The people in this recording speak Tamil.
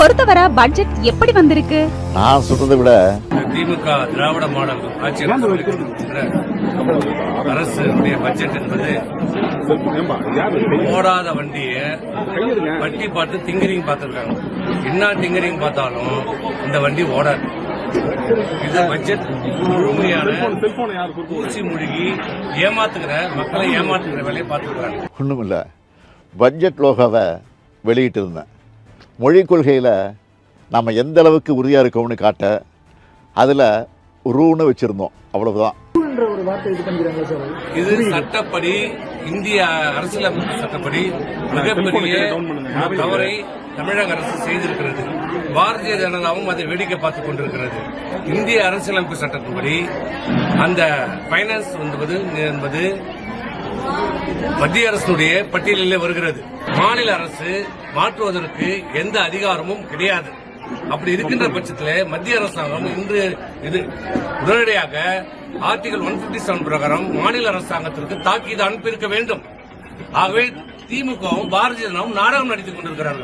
பொறுத்தவரை பட்ஜெட் எப்படி வந்திருக்கு? நான் சொல்றதை விட திமுக திராவிட மாடல் ஆட்சி அரசுடைய பட்ஜெட் என்பது ஓடாத வண்டியை வட்டி பார்த்து திங்கரிங் பார்த்துருக்காங்க. என்ன திங்கரிங் பார்த்தாலும் இந்த வண்டி ஓடாது. இந்த பட்ஜெட் முழுமையான பூச்சி முழுகி ஏமாத்துகிற மக்களை ஏமாத்துகிற வேலையை பார்த்துருக்காங்க ஒன்றும் இல்லை பட்ஜெட் லோகோவை வெளியிட்டிருந்தேன். மொழிக் கொள்கையில் நம்ம எந்த அளவுக்கு உறுதியாக இருக்கோம்னு காட்ட அதில் ரூன்னு வச்சுருந்தோம். அவ்வளவுதான். என்ற ஒரு வார்த்தை இது சட்டப்படி இந்திய அரசியலமைப்பு சட்டப்படி மிகப்பெரிய தவறை தமிழக அரசு செய்திருக்கிறது. பாரதிய ஜனதாவும் அதை வேடிக்கை பார்த்துக் கொண்டிருக்கிறது. இந்திய அரசியலமைப்பு சட்டத்தின்படி அந்த பைனான்ஸ் என்பது என்பது மத்திய அரசுடைய பட்டியலிலே வருகிறது. மாநில அரசு மாற்றுவதற்கு எந்த அதிகாரமும் கிடையாது. அப்படி இருக்கின்ற பட்சத்தில் மத்திய அரசாங்கம் இன்று இது உடனடியாக ஆர்டிகல் ஒன் பிப்டி செவன் பிரகாரம் மாநில அரசாங்கத்திற்கு தாக்கீது அனுப்பியிருக்க வேண்டும். ஆகவே திமுகவும் பாரதிய ஜனதாவும் நாடகம் நடித்துக் கொண்டிருக்கிறார்கள்.